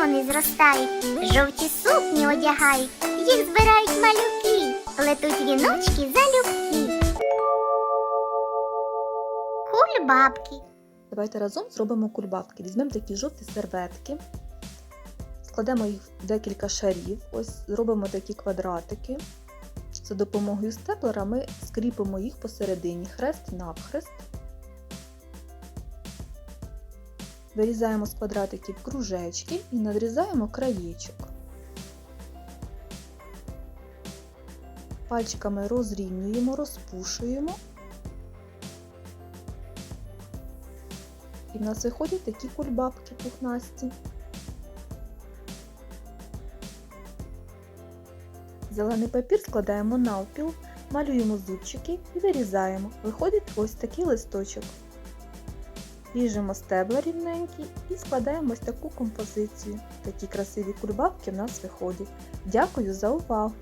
вони зростають, жовті сукні одягають, їх збирають малюки, плетуть віночки залюбки. Кульбабки. Давайте разом зробимо кульбабки. Візьмемо такі жовті серветки, складемо їх в декілька шарів, ось зробимо такі квадратики. За допомогою степлера ми скріпимо їх посередині хрест Вирізаємо з квадратиків кружечки і надрізаємо краєчок. Пальчиками розрівнюємо, розпушуємо. І в нас виходять такі кульбабки пухнасті. Зелений папір складаємо навпіл, малюємо зубчики і вирізаємо. Виходить ось такий листочок. Ріжемо стебла рівненькі і складаємо ось таку композицію. Такі красиві кульбабки в нас виходять. Дякую за увагу!